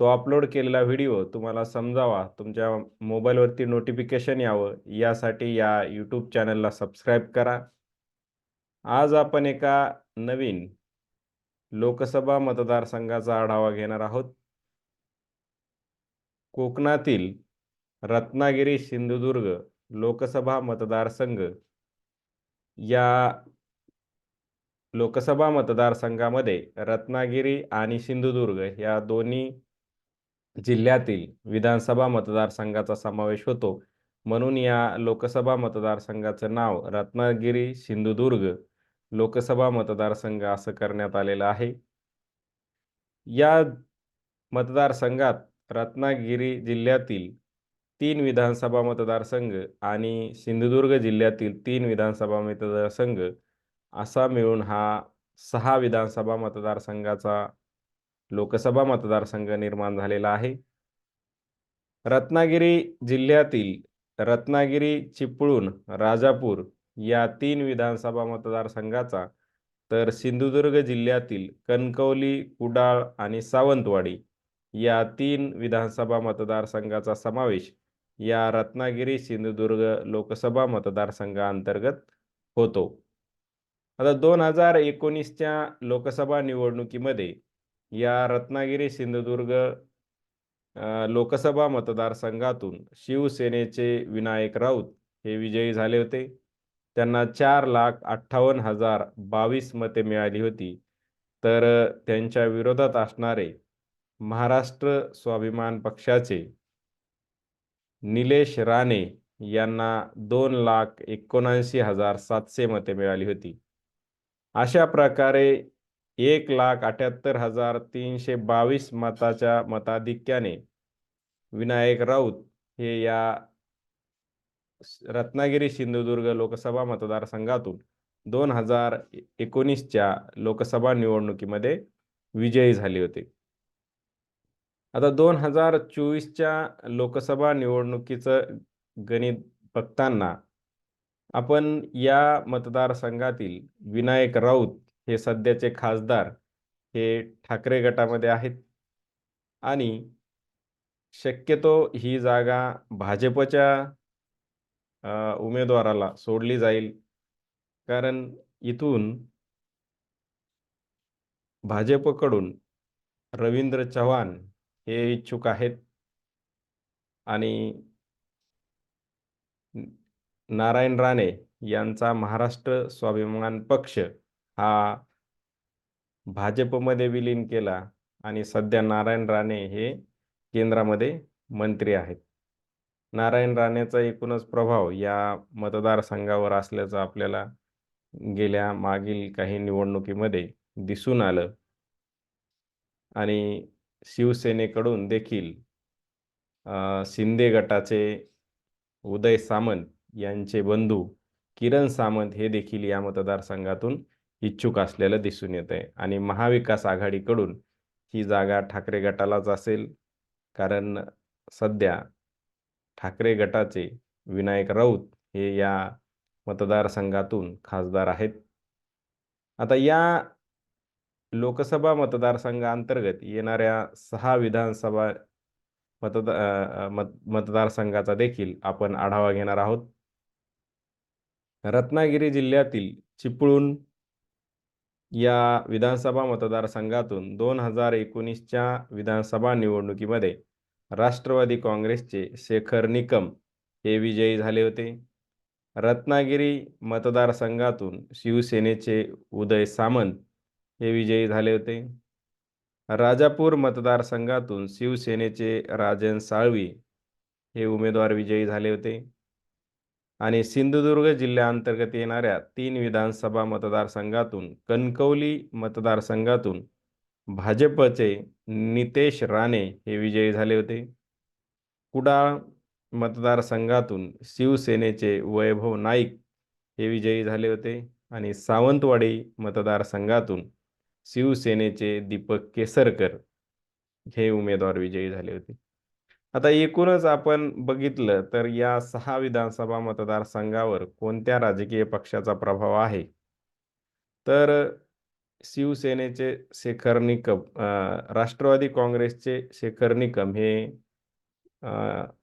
तो अपलोड केलेला व्हिडिओ तुम्हाला समजावा. तुमच्या मोबाईलवरती नोटिफिकेशन यावं. यासाठी या यूट्यूब चॅनलला सबस्क्राईब करा. आज आपण एका नवीन लोकसभा मतदारसंघाचा आढावा घेणार आहोत. कोकणातील रत्नागिरी सिंधुदुर्ग लोकसभा मतदारसंघ या लोकसभा मतदारसंघामध्ये रत्नागिरी आणि सिंधुदुर्ग या दोन्ही जिल्ह्यातील विधानसभा मतदारसंघाचा समावेश होतो. म्हणून या लोकसभा मतदारसंघाचं नाव रत्नागिरी सिंधुदुर्ग लोकसभा मतदारसंघ असं करण्यात आलेलं आहे. या मतदारसंघात रत्नागिरी जिल्ह्यातील तीन विधानसभा मतदारसंघ आणि सिंधुदुर्ग जिल्ह्यातील तीन विधानसभा मतदारसंघ असा मिळून हा सहा विधानसभा मतदारसंघाचा लोकसभा मतदारसंघ निर्माण झालेला आहे. रत्नागिरी जिल्ह्यातील रत्नागिरी चिपळूण राजापूर या तीन विधानसभा मतदारसंघाचा तर सिंधुदुर्ग जिल्ह्यातील कणकवली कुडाळ आणि सावंतवाडी या तीन विधानसभा मतदारसंघाचा समावेश या रत्नागिरी सिंधुदुर्ग लोकसभा मतदारसंघाअंतर्गत होतो. आता दोन हजार एकोणीसच्या लोकसभा निवडणुकीमध्ये या रत्नागिरी सिंधुदुर्ग लोकसभा मतदारसंघातून शिवसेनेचे विनायक राऊत हे विजयी झाले होते. त्यांना चार लाख अठ्ठावन्न हजार बावीस मते मिळाली होती. तर त्यांच्या विरोधात असणारे महाराष्ट्र स्वाभिमान पक्षाचे निलेश राणे यांना दोन लाख एकोणऐंशी हजार सातशे मते मिळाली होती. अशा प्रकारे एक लाख अठ्याहत्तर हजार तीनशे बावीस मताच्या मताधिक्याने विनायक राऊत हे या रत्नागिरी सिंधुदुर्ग लोकसभा मतदारसंघातून दोन हजार एकोणीसच्या लोकसभा निवडणुकीमध्ये विजयी झाले होते. आता दोन हजार चोवीसच्या लोकसभा निवडणुकीचं गणित बघताना आपण या मतदारसंघातील विनायक राऊत हे सध्याचे खासदार हे ठाकरे गटामध्ये आहेत. आणि शक्यतो ही जागा भाजपच्या उमेदवाराला सोडली जाईल. कारण इथून भाजपकडून रवींद्र चव्हाण हे इच्छुक आहेत. आणि नारायण राणे यांचा महाराष्ट्र स्वाभिमान पक्ष हा भाजपमध्ये विलीन केला आणि सध्या नारायण राणे हे केंद्रामध्ये मंत्री आहेत. नारायण राणेचा एकूणच प्रभाव या मतदारसंघावर असल्याचं आपल्याला गेल्या मागील काही निवडणुकीमध्ये दिसून आलं. आणि शिवसेनेकडून देखील शिंदे गटाचे उदय सामंत यांचे बंधू किरण सामंत हे देखील या मतदारसंघातून इच्छुक असलेलं दिसून येत आहे आणि महाविकास आघाडीकडून ही जागा ठाकरे गटालाच असेल कारण सध्या ठाकरे गटाचे विनायक राऊत हे या मतदारसंघातून खासदार आहेत. आता या लोकसभा मतदारसंघाअंतर्गत येणाऱ्या सहा विधानसभा मतदा मत मतदारसंघाचा देखील आपण आढावा घेणार आहोत. रत्नागिरी जिल्ह्यातील चिपळूण या विधानसभा मतदारसंघातून दोन हजार एकोणीसच्या विधानसभा निवडणुकीमध्ये राष्ट्रवादी काँग्रेसचे शेखर निकम हे विजयी झाले होते. रत्नागिरी मतदारसंघातून शिवसेनेचे उदय सामंत हे विजयी झाले होते. राजापूर मतदारसंघातून शिवसेनेचे राजन साळवी हे उमेदवार विजयी झाले होते. आणि सिंधुदुर्ग जिल्ह्याअंतर्गत येणाऱ्या तीन विधानसभा मतदारसंघातून कणकवली मतदारसंघातून भाजपचे नितेश राणे हे विजयी झाले होते. कुडाळ मतदारसंघातून शिवसेनेचे वैभव नाईक हे विजयी झाले होते आणि सावंतवाडी मतदारसंघातून शिवसेनेचे दीपक केसरकर हे उमेदवार विजयी झाले होते. आता एकूणच आपण बघितलं तर या सहा विधानसभा मतदारसंघावर कोणत्या राजकीय पक्षाचा प्रभाव आहे? तर शिवसेनेचे शेखर निकम राष्ट्रवादी काँग्रेसचे शेखर निकम हे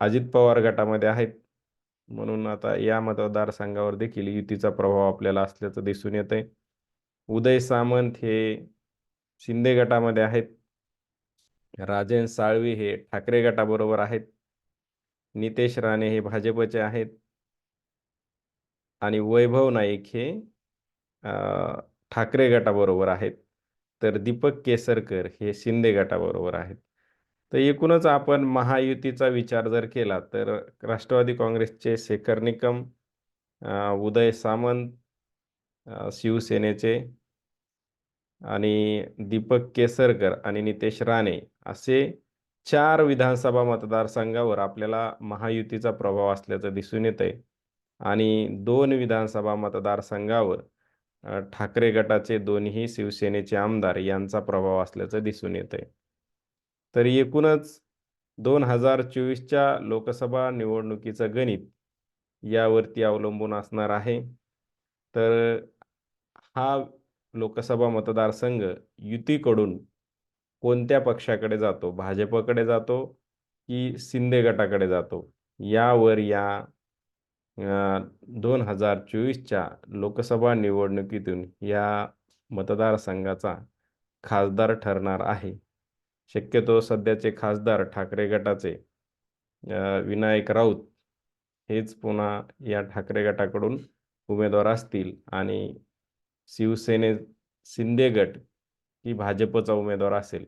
अजित पवार गटामध्ये आहेत. म्हणून आता या मतदारसंघावर देखील युतीचा प्रभाव आपल्याला असल्याचं दिसून येत आहे उदय सामंत हे शिंदे गटामध्ये आहेत. राजेन साळवी हे ठाकरे गटाबरोबर आहेत. नितेश राणे हे भाजपचे आहेत. आणि वैभव नाईक हे ठाकरे गटाबरोबर आहेत. तर दीपक केसरकर हे शिंदे गटाबरोबर आहेत. तर एकूणच आपण महायुतीचा विचार जर केला तर राष्ट्रवादी काँग्रेसचे शेखर निकम उदय सामंत शिवसेनेचे आणि दीपक केसरकर आणि नितेश राणे असे चार विधानसभा मतदारसंघावर आपल्याला महायुतीचा प्रभाव असल्याचं दिसून येत आहे आणि दोन विधानसभा मतदारसंघावर ठाकरे गटाचे दोन्ही शिवसेनेचे आमदार यांचा प्रभाव असल्याचं दिसून येत आहे तर एकूणच दोन हजार चोवीसच्या लोकसभा निवडणुकीचं गणित यावरती अवलंबून असणार आहे. तर हा लोकसभा मतदारसंघ युतीकडून कोणत्या पक्षाकडे जातो? भाजपकडे जातो की शिंदे गटाकडे जातो? यावर या दोन हजार चोवीसच्या लोकसभा निवडणुकीतून या मतदारसंघाचा खासदार ठरणार आहे. शक्यतो सध्याचे खासदार ठाकरे गटाचे विनायक राऊत हेच पुन्हा या ठाकरे गटाकडून उमेदवार असतील आणि शिवसेने शिंदे गट ही भाजपचा उमेदवार असेल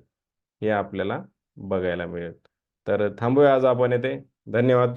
हे आपल्याला बघायला मिळेल. तर थांबूया आज आपण येते धन्यवाद.